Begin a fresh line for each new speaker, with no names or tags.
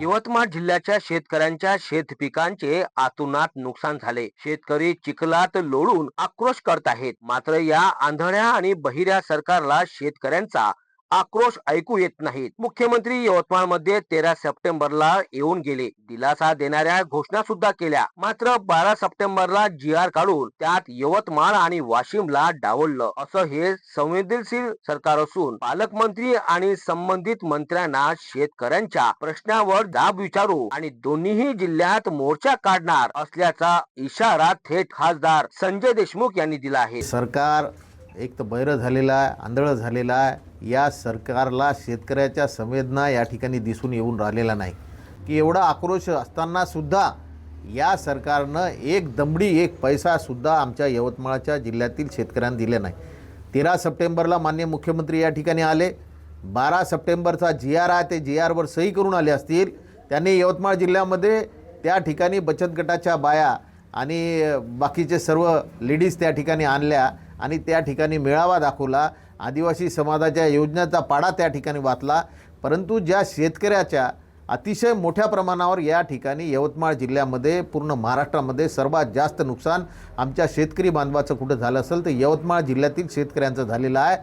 यवतमाळ जिल्ह्याच्या शेतकऱ्यांच्या शेत पिकांचे आतुनात नुकसान झाले. शेतकरी चिखलात लोळून आक्रोश करत आहेत. मात्र या आंधळ्या आणि बहिऱ्या सरकारला शेतकऱ्यांचा आक्रोश ऐकू येत नाहीत. मुख्यमंत्री यवतमाळमध्ये तेरा सप्टेंबरला येऊन गेले. दिलासा देणाऱ्या घोषणा सुद्धा केल्या. मात्र बारा सप्टेंबरला जी आर काढून त्यात यवतमाळ आणि वाशिमला डावललं. असं हे संवेदनशील सरकार असून पालकमंत्री आणि संबंधित मंत्र्यांना शेतकऱ्यांच्या प्रश्नावर दाब विचारू आणि दोन्हीही जिल्ह्यात मोर्चा काढणार असल्याचा इशारा थेट खासदार संजय देशमुख यांनी दिला आहे.
सरकार एक तर बैर झालेला आहे आंधळं झालेलं आहे. या सरकारला शेतकऱ्याच्या संवेदना या ठिकाणी दिसून येऊन राहिलेला नाही. की एवढा आक्रोश असतानासुद्धा या सरकारनं एक दमडी एक पैसासुद्धा आमच्या यवतमाळच्या जिल्ह्यातील शेतकऱ्यांना दिले नाही. तेरा सप्टेंबरला मान्य मुख्यमंत्री या ठिकाणी आले. बारा सप्टेंबरचा जी आर आहे ते जी आरवर सही करून आले असतील. त्यांनी यवतमाळ जिल्ह्यामध्ये त्या ठिकाणी बचत गटाच्या बाया आणि बाकीचे सर्व लेडीज त्या ठिकाणी आणल्या. आणि त्या ठिकाणी मेळावा दाखवला. आदिवासी समाजाच्या योजनेचा पाडा त्या ठिकाणी वाचला. परंतु ज्या शेतकऱ्याच्या अतिशय मोठ्या प्रमाणावर या ठिकाणी यवतमाळ जिल्ह्यामध्ये पूर्ण महाराष्ट्रामध्ये सर्वात जास्त नुकसान आमच्या शेतकरी बांधवाचं कुठं झालं असेल तर यवतमाळ जिल्ह्यातील शेतकऱ्यांचं झालेलं आहे.